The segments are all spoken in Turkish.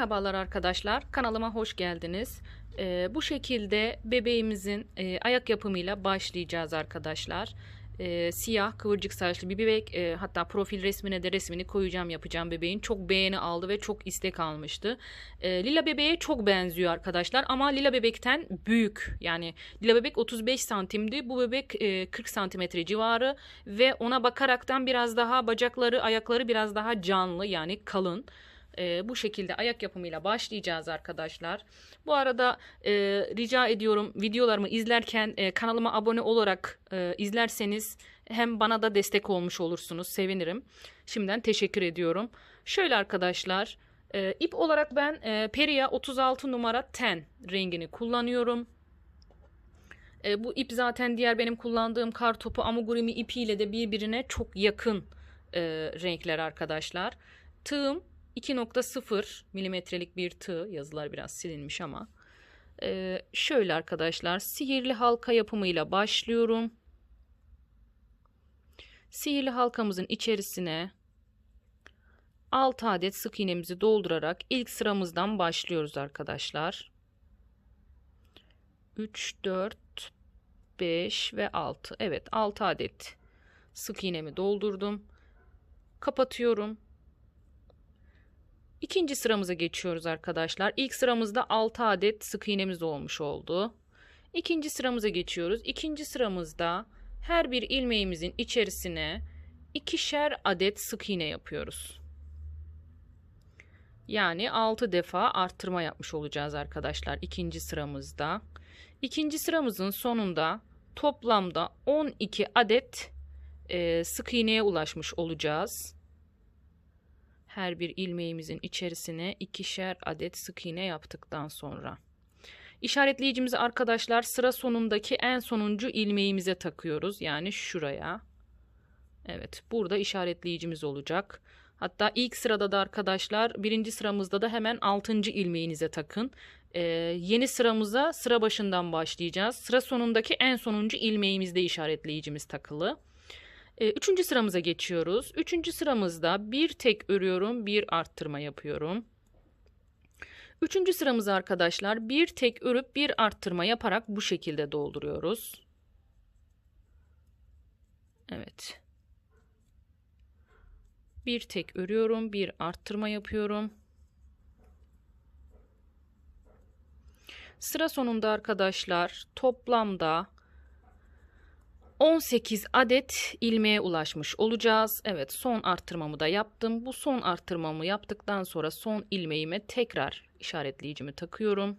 Merhabalar arkadaşlar, kanalıma hoş geldiniz. Ee, bu şekilde bebeğimizin e, ayak yapımıyla başlayacağız arkadaşlar. Ee, siyah kıvırcık saçlı bir bebek, e, hatta profil resmine de resmini koyacağım yapacağım bebeğin. Çok beğeni aldı ve çok istek almıştı. Ee, Lila bebeğe çok benziyor arkadaşlar ama Lila bebekten büyük. Yani Lila bebek 35 santimdi, bu bebek e, 40 santimetre civarı ve ona bakaraktan biraz daha bacakları, ayakları biraz daha canlı yani kalın. Ee, bu şekilde ayak yapımıyla başlayacağız arkadaşlar. Bu arada e, rica ediyorum videolarımı izlerken e, kanalıma abone olarak e, izlerseniz hem bana da destek olmuş olursunuz. Sevinirim. Şimdiden teşekkür ediyorum. Şöyle arkadaşlar e, ip olarak ben e, Peria 36 numara 10 rengini kullanıyorum. E, bu ip zaten diğer benim kullandığım kar topu amigurumi ipiyle de birbirine çok yakın e, renkler arkadaşlar. Tığım 2.0 milimetrelik bir tığ. Yazılar biraz silinmiş ama. Ee, şöyle arkadaşlar sihirli halka yapımıyla başlıyorum. Sihirli halkamızın içerisine 6 adet sık iğnemizi doldurarak ilk sıramızdan başlıyoruz arkadaşlar. 3, 4, 5 ve 6. Evet 6 adet sık iğnemi doldurdum. Kapatıyorum. İkinci sıramıza geçiyoruz arkadaşlar. İlk sıramızda 6 adet sık iğnemiz olmuş oldu. İkinci sıramıza geçiyoruz. İkinci sıramızda her bir ilmeğimizin içerisine ikişer adet sık iğne yapıyoruz. Yani 6 defa arttırma yapmış olacağız arkadaşlar ikinci sıramızda. İkinci sıramızın sonunda toplamda 12 adet e, sık iğneye ulaşmış olacağız her bir ilmeğimizin içerisine ikişer adet sık iğne yaptıktan sonra. İşaretleyicimizi arkadaşlar sıra sonundaki en sonuncu ilmeğimize takıyoruz. Yani şuraya. Evet burada işaretleyicimiz olacak. Hatta ilk sırada da arkadaşlar birinci sıramızda da hemen altıncı ilmeğinize takın. Ee, yeni sıramıza sıra başından başlayacağız. Sıra sonundaki en sonuncu ilmeğimizde işaretleyicimiz takılı. E, üçüncü sıramıza geçiyoruz. Üçüncü sıramızda bir tek örüyorum, bir arttırma yapıyorum. Üçüncü sıramızı arkadaşlar bir tek örüp bir arttırma yaparak bu şekilde dolduruyoruz. Evet. Bir tek örüyorum, bir arttırma yapıyorum. Sıra sonunda arkadaşlar toplamda 18 adet ilmeğe ulaşmış olacağız. Evet son arttırmamı da yaptım. Bu son arttırmamı yaptıktan sonra son ilmeğime tekrar işaretleyicimi takıyorum.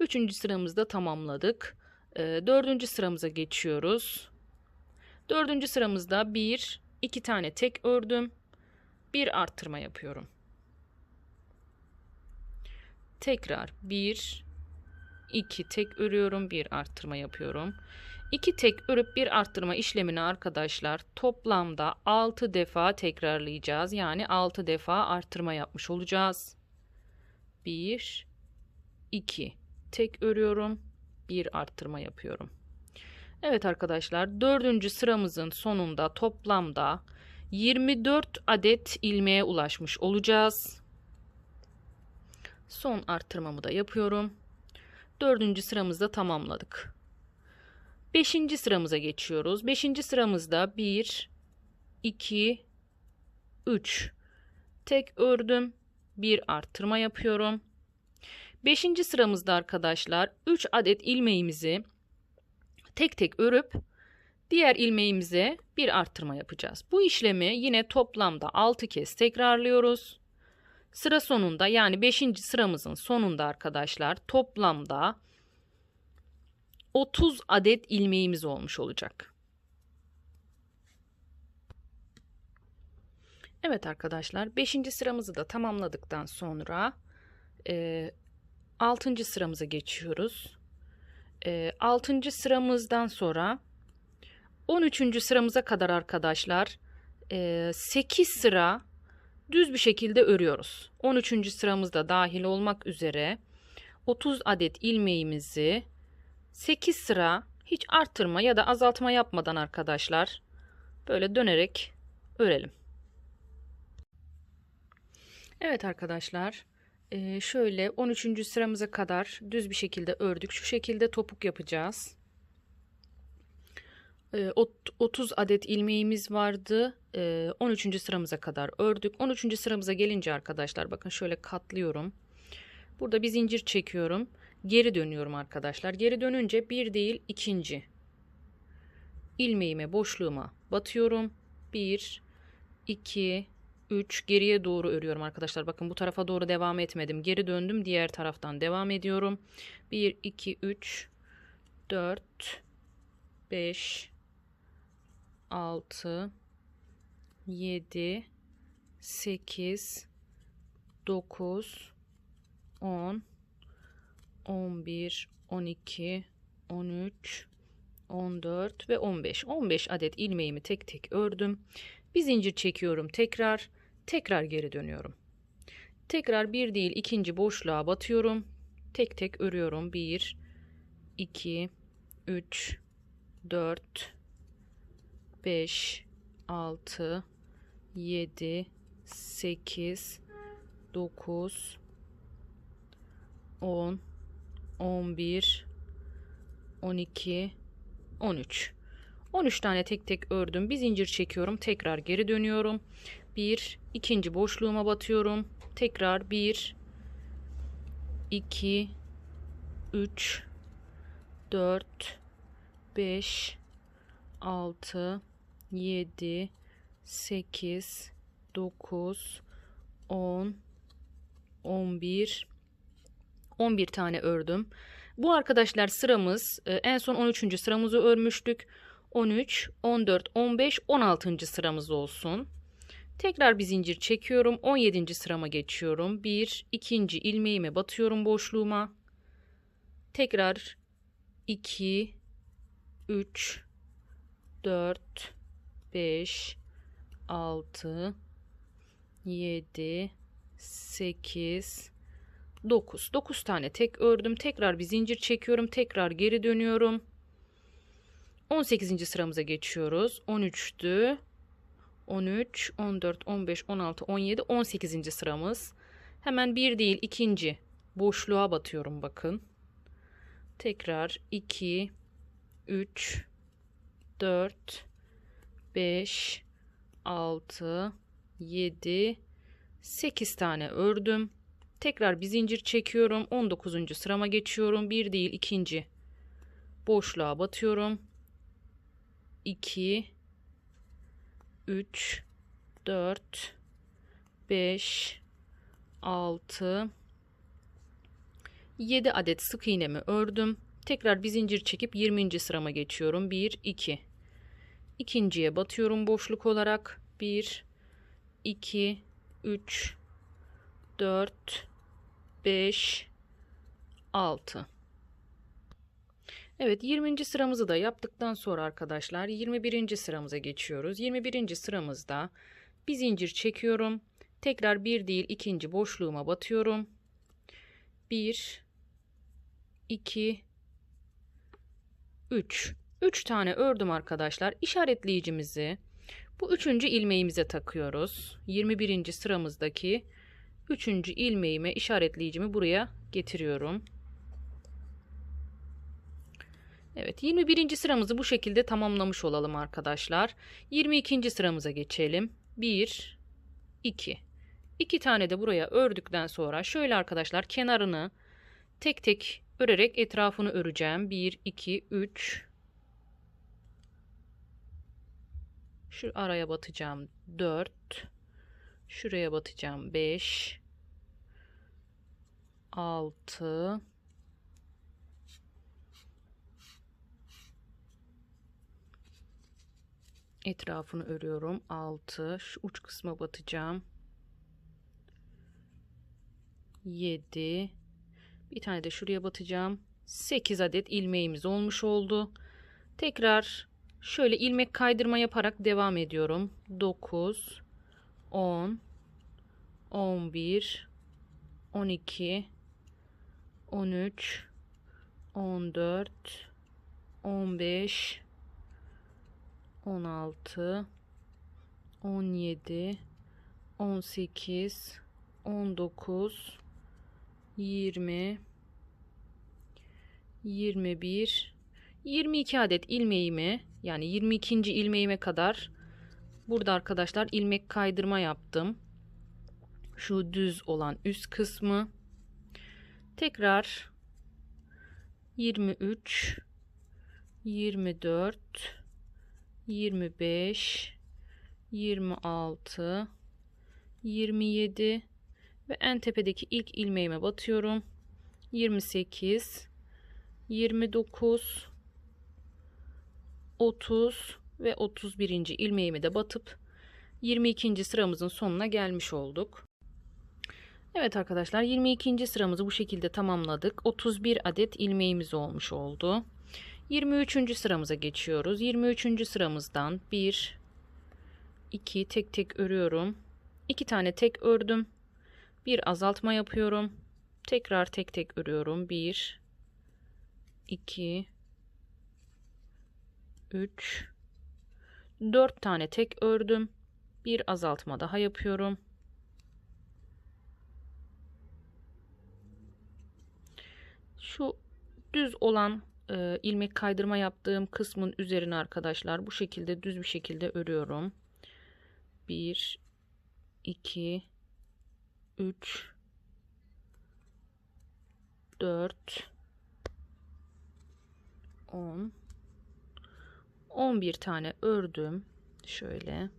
Üçüncü sıramızda tamamladık. Ee, dördüncü sıramıza geçiyoruz. Dördüncü sıramızda bir, iki tane tek ördüm. Bir arttırma yapıyorum. Tekrar bir, iki tek örüyorum. Bir arttırma yapıyorum. İki tek örüp bir arttırma işlemini arkadaşlar toplamda 6 defa tekrarlayacağız. Yani 6 defa arttırma yapmış olacağız. 1 2 tek örüyorum. Bir arttırma yapıyorum. Evet arkadaşlar dördüncü sıramızın sonunda toplamda 24 adet ilmeğe ulaşmış olacağız. Son arttırmamı da yapıyorum. Dördüncü sıramızda tamamladık. Beşinci sıramıza geçiyoruz. Beşinci sıramızda 1, 2, 3. Tek ördüm. Bir arttırma yapıyorum. Beşinci sıramızda arkadaşlar 3 adet ilmeğimizi tek tek örüp diğer ilmeğimize bir arttırma yapacağız. Bu işlemi yine toplamda 6 kez tekrarlıyoruz. Sıra sonunda yani 5. sıramızın sonunda arkadaşlar toplamda 30 adet ilmeğimiz olmuş olacak. Evet arkadaşlar 5. sıramızı da tamamladıktan sonra e, 6. sıramıza geçiyoruz. E, 6. sıramızdan sonra 13. sıramıza kadar arkadaşlar e, 8 sıra düz bir şekilde örüyoruz. 13. sıramızda dahil olmak üzere 30 adet ilmeğimizi 8 sıra hiç arttırma ya da azaltma yapmadan arkadaşlar böyle dönerek örelim. Evet arkadaşlar Ee, şöyle 13. sıramıza kadar düz bir şekilde ördük. Şu şekilde topuk yapacağız. Ee, ot- 30 adet ilmeğimiz vardı. Ee, 13. sıramıza kadar ördük. 13. sıramıza gelince arkadaşlar bakın şöyle katlıyorum. Burada bir zincir çekiyorum. Geri dönüyorum arkadaşlar. Geri dönünce bir değil ikinci ilmeğime boşluğuma batıyorum. 1 2 3 geriye doğru örüyorum arkadaşlar. Bakın bu tarafa doğru devam etmedim. Geri döndüm. Diğer taraftan devam ediyorum. 1 2 3 4 5 6 7 8 9 10 11 12 13 14 ve 15. 15 adet ilmeğimi tek tek ördüm. Bir zincir çekiyorum tekrar. Tekrar geri dönüyorum. Tekrar bir değil ikinci boşluğa batıyorum. Tek tek örüyorum. 1 2 3 4 5 6 7 8 9 10 11 12 13 13 tane tek tek ördüm. Bir zincir çekiyorum tekrar geri dönüyorum. Bir ikinci boşluğuma batıyorum. Tekrar 1 2 3 4 5 6 7 8 9 10 11 11 tane ördüm. Bu arkadaşlar sıramız e, en son 13. sıramızı örmüştük. 13, 14, 15, 16. sıramız olsun. Tekrar bir zincir çekiyorum. 17. sırama geçiyorum. 1, ikinci ilmeğime batıyorum boşluğuma. Tekrar 2, 3, 4, 5, 6, 7, 8, 9. 9 tane tek ördüm. Tekrar bir zincir çekiyorum. Tekrar geri dönüyorum. 18. sıramıza geçiyoruz. 13'tü. 13, 14, 15, 16, 17, 18. sıramız. Hemen bir değil ikinci boşluğa batıyorum bakın. Tekrar 2, 3, 4, 5, 6, 7, 8 tane ördüm. Tekrar bir zincir çekiyorum. 19. sırama geçiyorum. Bir değil ikinci boşluğa batıyorum. 2 3 4 5 6 7 adet sık iğnemi ördüm. Tekrar bir zincir çekip 20. sırama geçiyorum. 1 2 İkinciye batıyorum boşluk olarak. 1 2 3 4 5 6 Evet 20. sıramızı da yaptıktan sonra arkadaşlar 21. sıramıza geçiyoruz. 21. sıramızda bir zincir çekiyorum. Tekrar bir değil ikinci boşluğuma batıyorum. 1 2 3 3 tane ördüm arkadaşlar. İşaretleyicimizi bu üçüncü ilmeğimize takıyoruz. 21. sıramızdaki Üçüncü ilmeğime işaretleyicimi buraya getiriyorum. Evet 21. sıramızı bu şekilde tamamlamış olalım arkadaşlar. 22. sıramıza geçelim. 1 2 2 tane de buraya ördükten sonra şöyle arkadaşlar kenarını tek tek örerek etrafını öreceğim. 1 2 3 Şu araya batacağım 4 Şuraya batacağım 5 6 etrafını örüyorum. 6 şu uç kısma batacağım. 7 bir tane de şuraya batacağım. 8 adet ilmeğimiz olmuş oldu. Tekrar şöyle ilmek kaydırma yaparak devam ediyorum. 9 10 11 12 13 14 15 16 17 18 19 20 21 22 adet ilmeğimi yani 22. ilmeğime kadar burada arkadaşlar ilmek kaydırma yaptım. Şu düz olan üst kısmı tekrar 23 24 25 26 27 ve en tepedeki ilk ilmeğime batıyorum. 28 29 30 ve 31. ilmeğimi de batıp 22. sıramızın sonuna gelmiş olduk. Evet arkadaşlar 22. sıramızı bu şekilde tamamladık. 31 adet ilmeğimiz olmuş oldu. 23. sıramıza geçiyoruz. 23. sıramızdan 1 2 tek tek örüyorum. 2 tane tek ördüm. Bir azaltma yapıyorum. Tekrar tek tek örüyorum. 1 2 3 4 tane tek ördüm. Bir azaltma daha yapıyorum. Şu düz olan e, ilmek kaydırma yaptığım kısmın üzerine arkadaşlar bu şekilde düz bir şekilde örüyorum. 1 2 3 4 10 11 tane ördüm. Şöyle.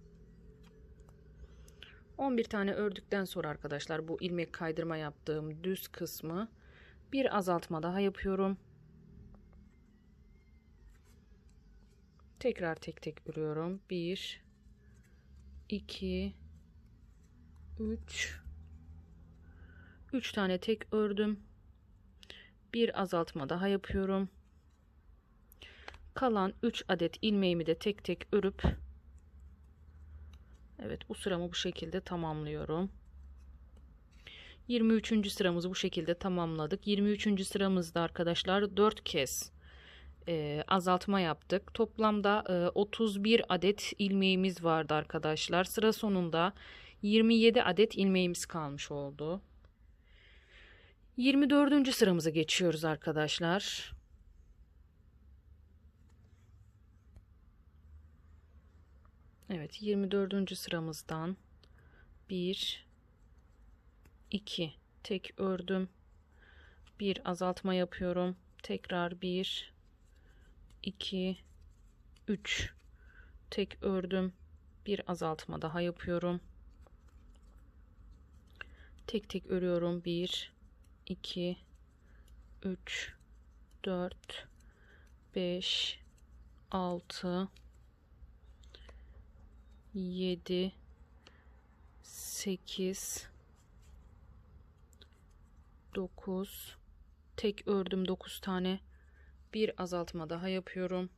11 tane ördükten sonra arkadaşlar bu ilmek kaydırma yaptığım düz kısmı bir azaltma daha yapıyorum. Tekrar tek tek örüyorum. 1 2 3 3 tane tek ördüm. Bir azaltma daha yapıyorum. Kalan 3 adet ilmeğimi de tek tek örüp Evet bu sıramı bu şekilde tamamlıyorum. 23. sıramızı bu şekilde tamamladık. 23. sıramızda arkadaşlar 4 kez e, azaltma yaptık. Toplamda e, 31 adet ilmeğimiz vardı arkadaşlar. Sıra sonunda 27 adet ilmeğimiz kalmış oldu. 24. sıramıza geçiyoruz arkadaşlar. Evet 24. sıramızdan 1 2 tek ördüm. Bir azaltma yapıyorum. Tekrar 1 2 3 tek ördüm. Bir azaltma daha yapıyorum. Tek tek örüyorum. 1 2 3 4 5 6 7 8 9 tek ördüm 9 tane. Bir azaltma daha yapıyorum.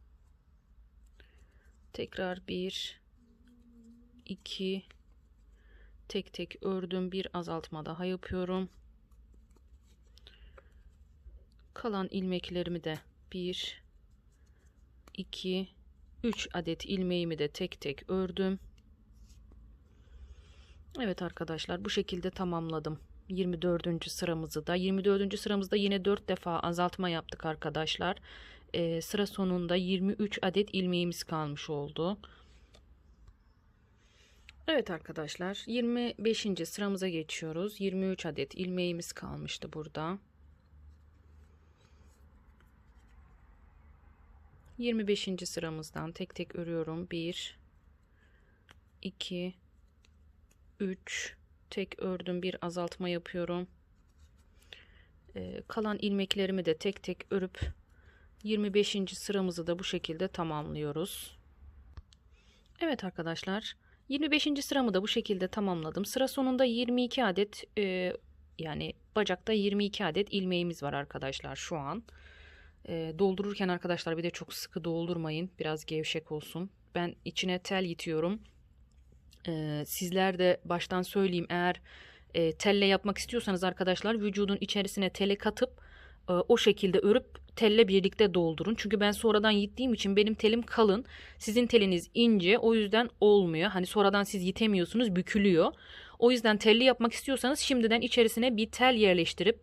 Tekrar 1 2 tek tek ördüm bir azaltma daha yapıyorum. Kalan ilmeklerimi de 1 2 3 adet ilmeğimi de tek tek ördüm. Evet arkadaşlar bu şekilde tamamladım 24. sıramızı da 24. sıramızda yine 4 defa azaltma yaptık arkadaşlar ee, sıra sonunda 23 adet ilmeğimiz kalmış oldu Evet arkadaşlar 25. sıramıza geçiyoruz 23 adet ilmeğimiz kalmıştı burada 25. sıramızdan tek tek örüyorum 1 2 3 tek ördüm bir azaltma yapıyorum ee, kalan ilmeklerimi de tek tek örüp 25. sıramızı da bu şekilde tamamlıyoruz Evet arkadaşlar 25. sıramı da bu şekilde tamamladım sıra sonunda 22 adet e, yani bacakta 22 adet ilmeğimiz var arkadaşlar şu an e, doldururken arkadaşlar bir de çok sıkı doldurmayın biraz gevşek olsun ben içine tel yitiyorum ee, sizler de baştan söyleyeyim eğer e, telle yapmak istiyorsanız arkadaşlar vücudun içerisine tele katıp e, o şekilde örüp telle birlikte doldurun. Çünkü ben sonradan gittiğim için benim telim kalın. Sizin teliniz ince o yüzden olmuyor. Hani sonradan siz yitemiyorsunuz bükülüyor. O yüzden telli yapmak istiyorsanız şimdiden içerisine bir tel yerleştirip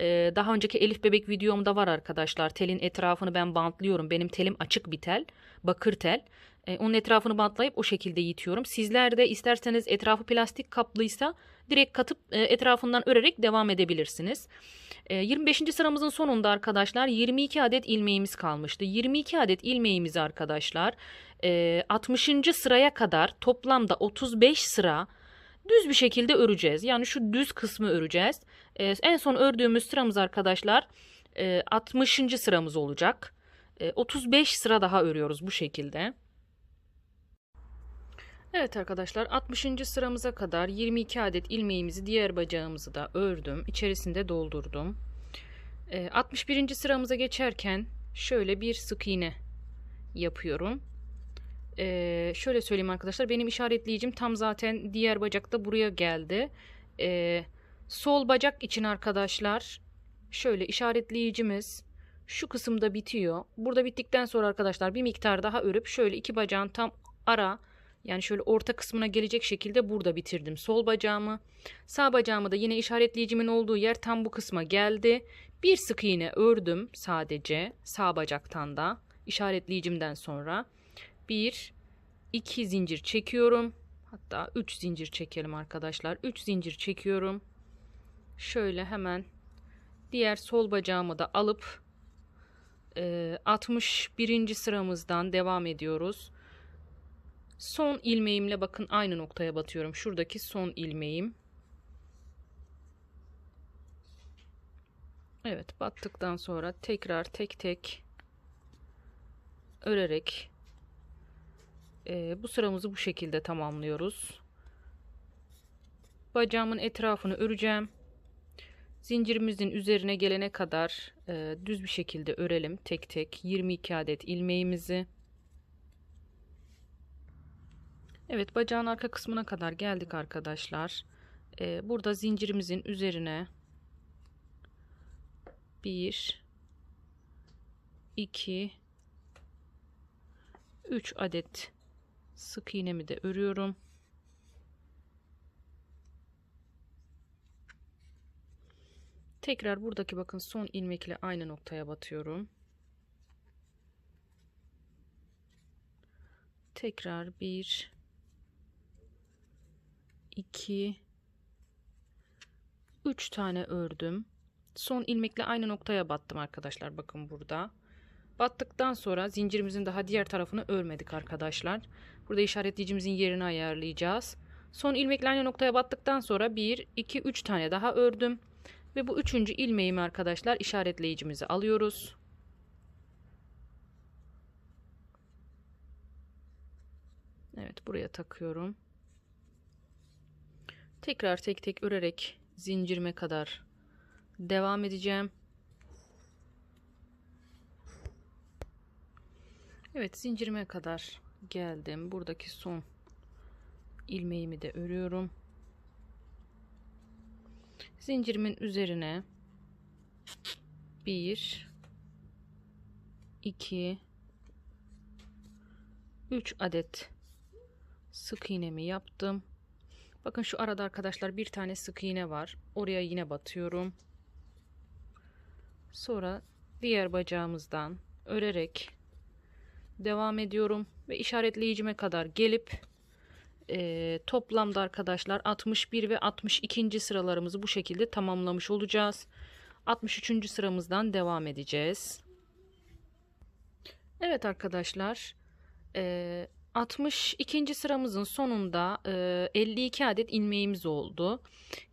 Ee, daha önceki Elif bebek videomda var arkadaşlar. Telin etrafını ben bantlıyorum. Benim telim açık bir tel. Bakır tel. Ee, onun etrafını bantlayıp o şekilde yitiyorum. Sizler de isterseniz etrafı plastik kaplıysa direkt katıp e, etrafından örerek devam edebilirsiniz. E, 25. sıramızın sonunda arkadaşlar 22 adet ilmeğimiz kalmıştı. 22 adet ilmeğimizi arkadaşlar e, 60. sıraya kadar toplamda 35 sıra düz bir şekilde öreceğiz. Yani şu düz kısmı öreceğiz. E, en son ördüğümüz sıramız arkadaşlar e, 60. sıramız olacak. E, 35 sıra daha örüyoruz bu şekilde. Evet arkadaşlar 60. sıramıza kadar 22 adet ilmeğimizi diğer bacağımızı da ördüm. İçerisinde doldurdum. E, 61. sıramıza geçerken şöyle bir sık iğne yapıyorum. E, şöyle söyleyeyim arkadaşlar benim işaretleyicim tam zaten diğer bacakta buraya geldi. E, sol bacak için arkadaşlar şöyle işaretleyicimiz şu kısımda bitiyor. Burada bittikten sonra arkadaşlar bir miktar daha örüp şöyle iki bacağın tam ara yani şöyle orta kısmına gelecek şekilde burada bitirdim sol bacağımı. Sağ bacağımı da yine işaretleyicimin olduğu yer tam bu kısma geldi. Bir sık iğne ördüm sadece sağ bacaktan da işaretleyicimden sonra. Bir, iki zincir çekiyorum. Hatta üç zincir çekelim arkadaşlar. Üç zincir çekiyorum. Şöyle hemen diğer sol bacağımı da alıp e, 61. sıramızdan devam ediyoruz. Son ilmeğimle bakın aynı noktaya batıyorum. Şuradaki son ilmeğim. Evet battıktan sonra tekrar tek tek örerek e, bu sıramızı bu şekilde tamamlıyoruz. Bacağımın etrafını öreceğim. Zincirimizin üzerine gelene kadar e, düz bir şekilde örelim tek tek 22 adet ilmeğimizi. Evet bacağın arka kısmına kadar geldik arkadaşlar. Ee, burada zincirimizin üzerine bir, iki, üç adet sık iğnemi de örüyorum. Tekrar buradaki bakın son ilmekle aynı noktaya batıyorum. Tekrar bir 2 3 tane ördüm. Son ilmekle aynı noktaya battım arkadaşlar. Bakın burada. Battıktan sonra zincirimizin daha diğer tarafını örmedik arkadaşlar. Burada işaretleyicimizin yerini ayarlayacağız. Son ilmekle aynı noktaya battıktan sonra 1, 2, 3 tane daha ördüm. Ve bu üçüncü ilmeğimi arkadaşlar işaretleyicimizi alıyoruz. Evet buraya takıyorum. Tekrar tek tek örerek zincirime kadar devam edeceğim. Evet zincirime kadar geldim. Buradaki son ilmeğimi de örüyorum. Zincirimin üzerine 1 2 3 adet sık iğnemi yaptım. Bakın şu arada arkadaşlar bir tane sık iğne var. Oraya yine batıyorum. Sonra diğer bacağımızdan örerek devam ediyorum ve işaretleyicime kadar gelip e, toplamda arkadaşlar 61 ve 62. sıralarımızı bu şekilde tamamlamış olacağız. 63. sıramızdan devam edeceğiz. Evet arkadaşlar e, 62. sıramızın sonunda e, 52 adet ilmeğimiz oldu.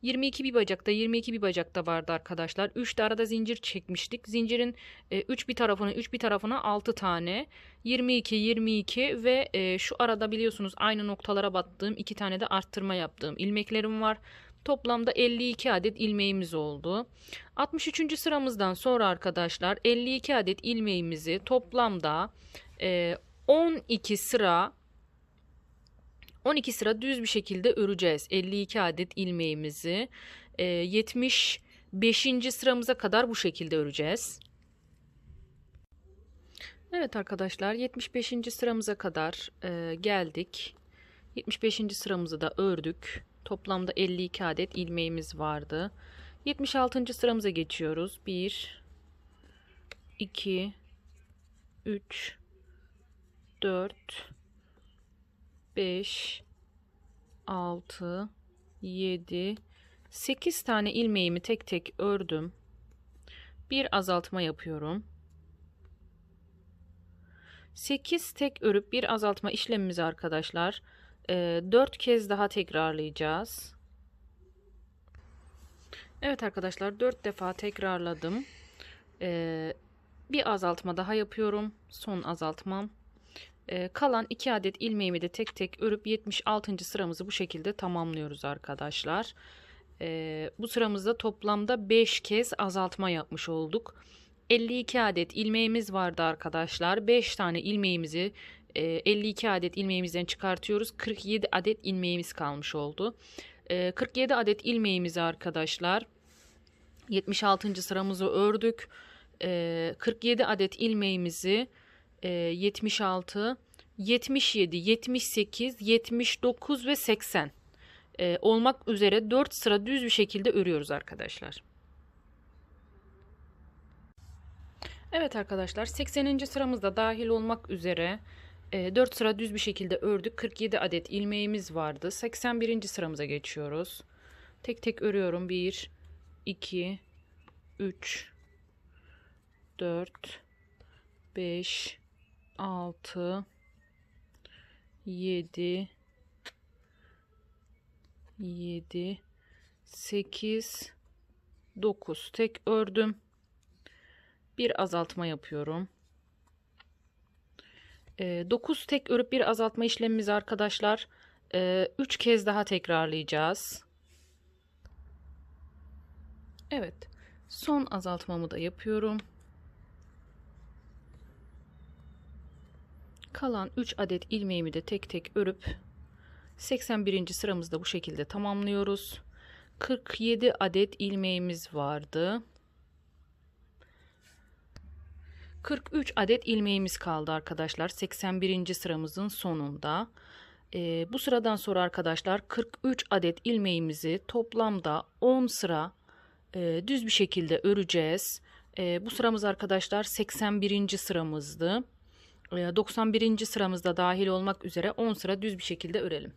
22 bir bacakta 22 bir bacakta vardı arkadaşlar. 3 de arada zincir çekmiştik. Zincirin 3 e, bir tarafına 3 bir tarafına 6 tane. 22 22 ve e, şu arada biliyorsunuz aynı noktalara battığım 2 tane de arttırma yaptığım ilmeklerim var. Toplamda 52 adet ilmeğimiz oldu. 63. sıramızdan sonra arkadaşlar 52 adet ilmeğimizi toplamda e, 12 sıra 12 sıra düz bir şekilde öreceğiz. 52 adet ilmeğimizi e, 75. sıramıza kadar bu şekilde öreceğiz. Evet arkadaşlar 75. sıramıza kadar e, geldik. 75. sıramızı da ördük. Toplamda 52 adet ilmeğimiz vardı. 76. sıramıza geçiyoruz. 1 2 3 4 5 6 7 8 tane ilmeğimi tek tek ördüm. Bir azaltma yapıyorum. 8 tek örüp bir azaltma işlemimizi arkadaşlar 4 kez daha tekrarlayacağız. Evet arkadaşlar 4 defa tekrarladım. Ee, bir azaltma daha yapıyorum. Son azaltmam. Ee, kalan 2 adet ilmeğimi de tek tek örüp 76. sıramızı bu şekilde tamamlıyoruz arkadaşlar. Ee, bu sıramızda toplamda 5 kez azaltma yapmış olduk. 52 adet ilmeğimiz vardı arkadaşlar. 5 tane ilmeğimizi 52 adet ilmeğimizden çıkartıyoruz. 47 adet ilmeğimiz kalmış oldu. 47 adet ilmeğimizi arkadaşlar 76. sıramızı ördük. 47 adet ilmeğimizi 76, 77, 78, 79 ve 80 olmak üzere 4 sıra düz bir şekilde örüyoruz arkadaşlar. Evet arkadaşlar 80. sıramızda dahil olmak üzere 4 e, sıra düz bir şekilde ördük. 47 adet ilmeğimiz vardı. 81. sıramıza geçiyoruz. Tek tek örüyorum. 1 2 3 4 5 6 7 7 8 9 tek ördüm bir azaltma yapıyorum. E, ee, 9 tek örüp bir azaltma işlemimiz arkadaşlar. E, 3 kez daha tekrarlayacağız. Evet. Son azaltmamı da yapıyorum. Kalan 3 adet ilmeğimi de tek tek örüp 81. sıramızda bu şekilde tamamlıyoruz. 47 adet ilmeğimiz vardı. 43 adet ilmeğimiz kaldı arkadaşlar 81. sıramızın sonunda. Ee, bu sıradan sonra arkadaşlar 43 adet ilmeğimizi toplamda 10 sıra e, düz bir şekilde öreceğiz. E, bu sıramız arkadaşlar 81. sıramızdı. E, 91. sıramızda dahil olmak üzere 10 sıra düz bir şekilde örelim.